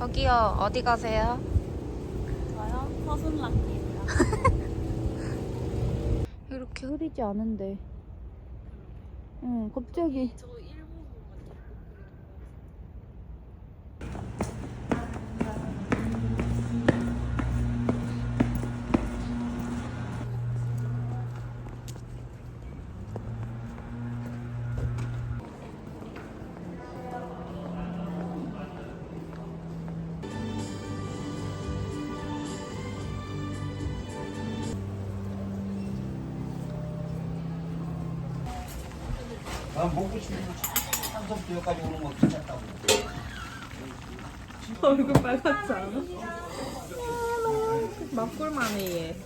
저기요, 어디 가세요? 저요? 서순락입니다. 이렇게 흐리지 않은데. 응, 갑자기. 저 난 먹고 싶은 거 한섭도 여기까지 오는 거 괜찮다고. 얼굴 빨갛지 않아? 막골만해 얘.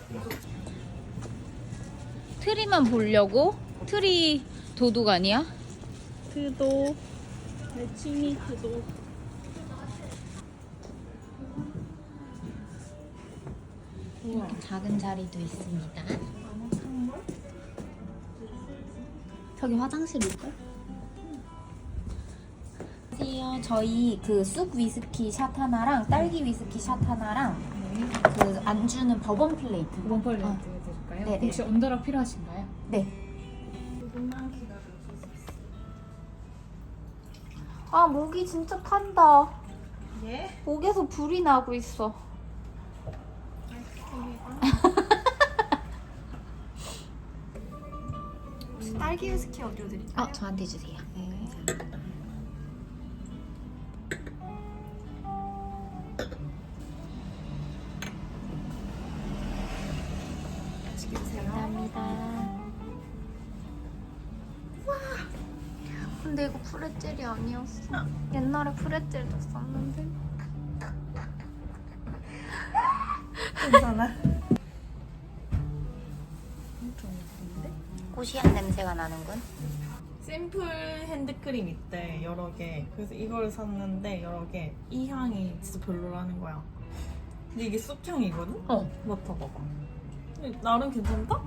트리만 보려고? 트리 도둑 아니야? 트도 내 취미 트도. 이렇게 작은 자리도 있습니다. 저기 화장실일걸? 안녕하세요. 저희 그 쑥 위스키 샷 하나랑 딸기 위스키 샷 하나랑 그 안주는 버번 플레이트. 원펄 어. 렌트 해드릴까요? 네네. 혹시 언더락 필요하신가요? 네. 아 목이 진짜 탄다. 예? 목에서 불이 나고 있어. 딸기 위스키 어디로 드릴까요? 어 저한테 주세요. 맛있게 드세요. 감사합니다. 와. 근데 이거 프레첼이 아니었어. 옛날에 프레첼도 썼는데. 괜찮아. 고시한 냄새가 나는군. 샘플 핸드크림 있대 여러 개. 그래서 이걸 샀는데 여러 개. 이 향이 진짜 별로라는 거야. 근데 이게 쑥향이거든? 어. 맡아봐봐. 근데 나름 괜찮다?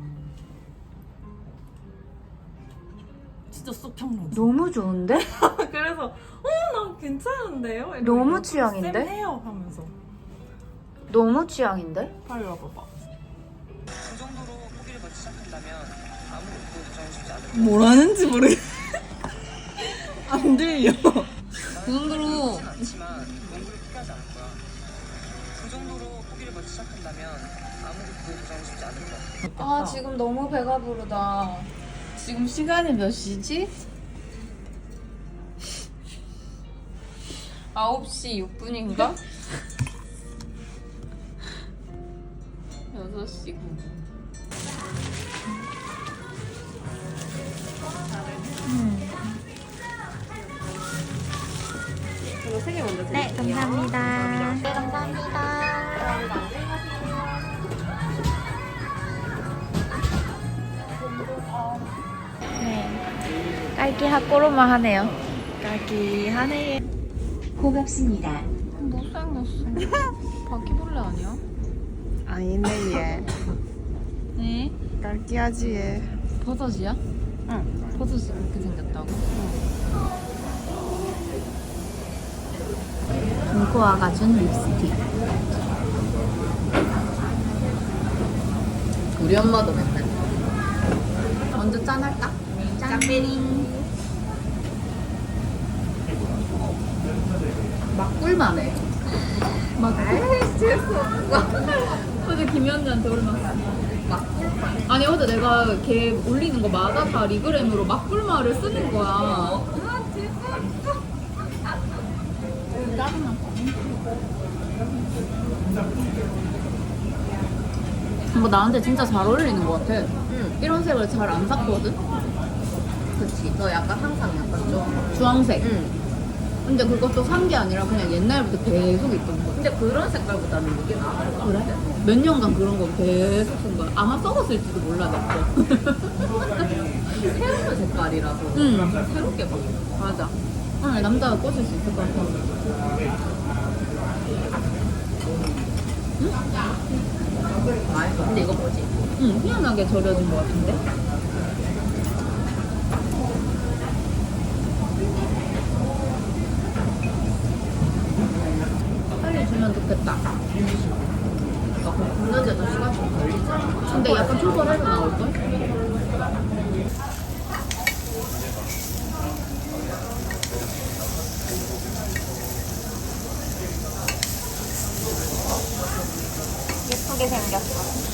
진짜 쑥향 나지. 너무 좋은데? 그래서 어나 괜찮은데요? 너무 취향인데? 쌤해요 하면서 너무 취향인데? 와봐봐. 뭐라는지 모르겠. 안 들려. 그 정도로 않지만 농구를 포기하지 않을 거야. 그 정도로 포기를 받기 시작한다면 아무것도 부정을 쉽지 않을 거야. 아 지금 너무 배가 부르다. 지금 시간이 몇 시지? 9시 6분인가? 6시 9분. 세개 먼저 네, 감사합니다. 네, 감사합니다. 네, 딸기 핫꼬로마 하네요. 까기 하네. 고맙습니다. 못생겼어. 바퀴벌레 아니야? 아니네 얘. 네. 깔기하지 얘. 버섯이야? 응. 버섯이 그렇게 생겼다고? 동코아가 준 립스틱. 우리 엄마도 맨날. 먼저 짠할까? 짠. 짠베리. 막꿀만해. 막 꿀. 어제 김현주한테 올랐어. 막꿀. 아니 어제 내가 걔 올리는 거 마다 다 리그램으로 막불마를 쓰는 거야. 이 거 나한테 진짜 잘 어울리는 것 같아. 이런 색을 잘 안 샀거든? 그치. 너 약간 항상 약간 좀. 주황색. 응. 근데 그것도 산 게 아니라 그냥 옛날부터 계속 있던 거. 근데 그런 색깔보다는 이게 나아. 그래? 몇 년간 그런 거 계속 쓴 거야. 아마 썩었을지도 몰라, 내 거. 새로운 색깔이라서. 응. 새롭게 봐. 맞아. 오늘 남자가 꽂을 수 있을 것 같아. 맛있어. 근데 이거 뭐지? 응, 희한하게 절여진 것 같은데? 빨리 주면 좋겠다. 이거 굽는데도 시간 좀 걸리잖아. 근데 약간 초벌해서 나올걸? 예쁘게 생겼어.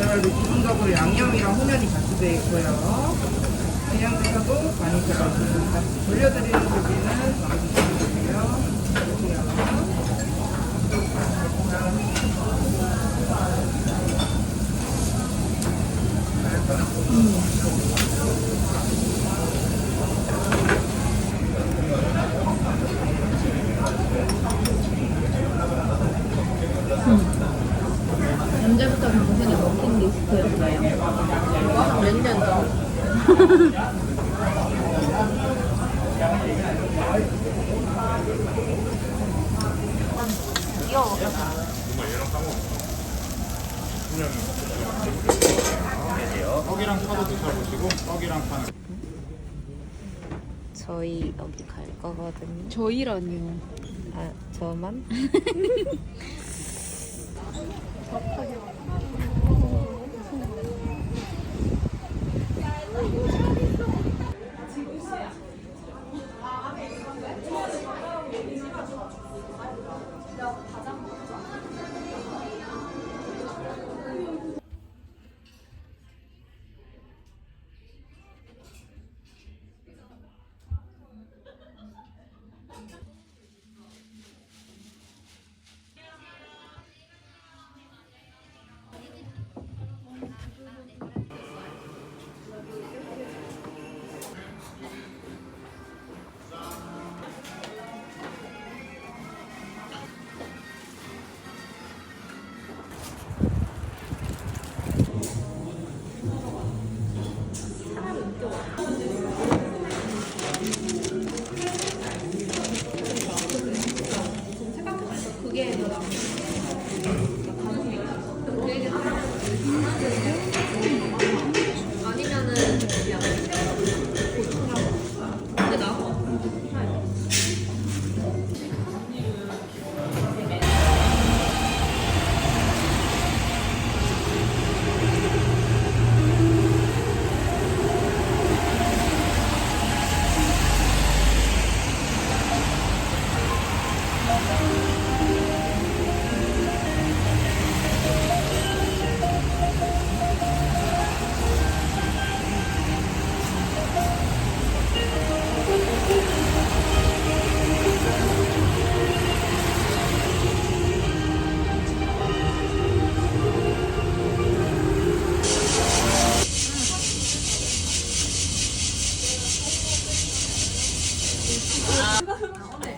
여러분 기본적으로 양념이랑 혼연이 같이 되어 있고요. 그냥 드셔도 많이 들어있습니다. 돌려드리는 고기는 넣어주시면 되고요. 볼게요. 언제부터 당신의 버킷리스트였어요? 몇년 전. 귀여워. 떡이랑 파도 드셔보시고 떡이랑 파는 저희 여기 갈 거거든요. 저희라니요. 아, 저만?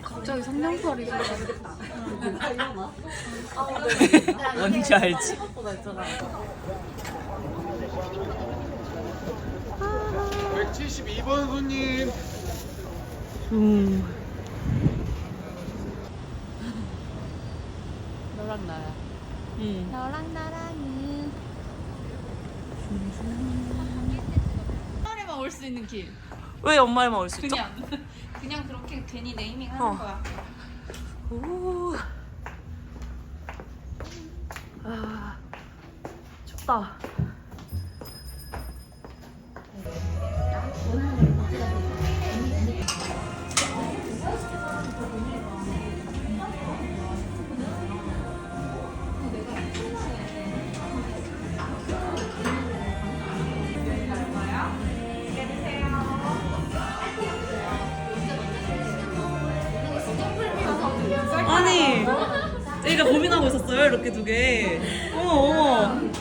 갑자기 성냥팔이 뭔지 알지? 172번 손님 너랑 나야. 너랑 나랑은 엄마에만 올 수 있는 길. 왜 엄마를 먹을 수 있죠? 그냥 괜히 네이밍 하는 어. 거야. 오. 아, 춥다.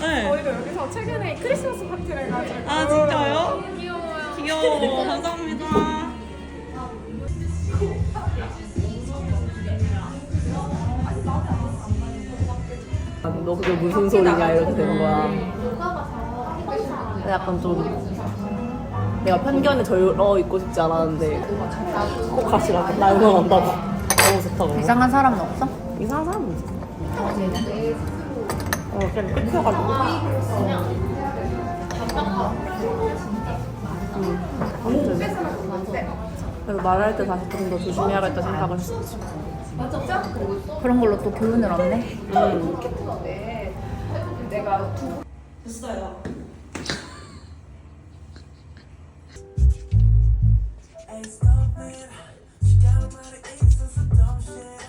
네. 저희도 여기서 최근에 크리스마스 파티를 해가지고 아 진짜요? 귀여워요. 귀여워. 감사합니다. 너 그게 무슨 소리냐 이렇게 되는 거야. 약간 좀 내가 편견에 절어 있고 싶지 않았는데 꼭 가시라고 나 응원한다고 너무 좋다고 이상한 사람은 없어? 이상한 사람은 있어 어 그냥 끊겨가지고 음. 그래서 말할 때 다시 좀 더 조심해야겠다 생각을 했어 그런 걸로 또 교훈을 얻네. 음. 됐어요. Ain't stopping. She got a lot of aces and dumb shit.